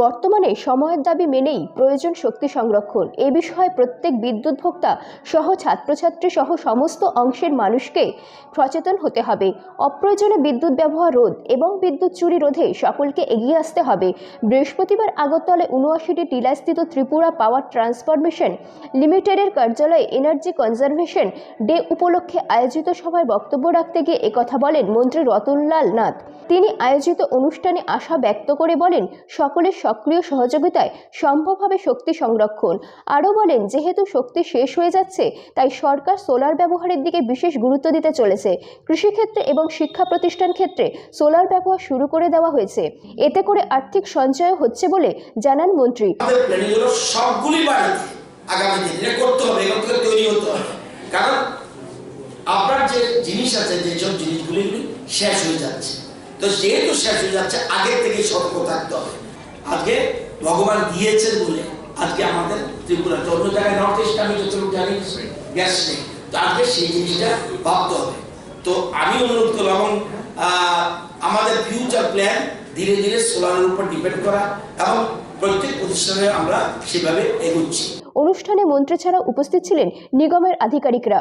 বর্তমানে সময়ের দাবি মেনেই প্রয়োজন শক্তি সংরক্ষণ। এ বিষয়ে প্রত্যেক বিদ্যুৎ ভোক্তা সহ ছাত্রছাত্রী সহ সমস্ত অংশের মানুষকে সচেতন হতে হবে। অপ্রয়োজনে বিদ্যুৎ ব্যবহার রোধ এবং বিদ্যুৎ চুরি রোধে সকলকে এগিয়ে আসতে হবে। বৃহস্পতিবার আগরতলায় উনআশিটি টিলাস্থিত ত্রিপুরা পাওয়ার ট্রান্সফরমেশন লিমিটেডের কার্যালয়ে এনার্জি কনজারভেশন ডে উপলক্ষে আয়োজিত সভায় বক্তব্য রাখতে গিয়ে একথা বলেন মন্ত্রী রতনলাল নাথ। তিনি আয়োজিত অনুষ্ঠানে আশা ব্যক্ত করে বলেন, সকলের সক্রিয় সহযোগিতায় সম্ভব হবে শক্তি সংরক্ষণ। আরও বলেন, যেহেতু শক্তি শেষ হয়ে যাচ্ছে, তাই সরকার সোলার ব্যবহারের দিকে বিশেষ গুরুত্ব দিতে চলেছে। কৃষিক্ষেত্রে এবং শিক্ষা প্রতিষ্ঠান ক্ষেত্রে সোলার ব্যবহার শুরু করে দেওয়া হয়েছে। এতে করে আর্থিক সঞ্চয় হচ্ছে বলে জানান মন্ত্রী। আপনার যে জিনিস আছে যেসব জিনিসগুলি শেষ হয়ে যাচ্ছে। তো যেহেতু শেষ হয়ে যাচ্ছে থেকে সতর্ক থাকতে হবে। আজকে ভগবান দিয়েছেন বলে আজকে আমাদের ত্রিপুরা। অন্য জায়গায় নর্থ ইস্ট আমি যতটুকু জানি গ্যাস নেই। তো আজকে সেই জিনিসটা ভাবতে হবে। তো আমি অনুরোধ করব এবং আমাদের ফিউচার প্ল্যান ধীরে ধীরে সোলারের উপর ডিপেন্ড করা, এবং প্রত্যেক প্রতিষ্ঠানে আমরা সেভাবে এগোচ্ছি। অনুষ্ঠানে মন্ত্রী ছাড়া উপস্থিত ছিলেন নিগমের আধিকারিকরা।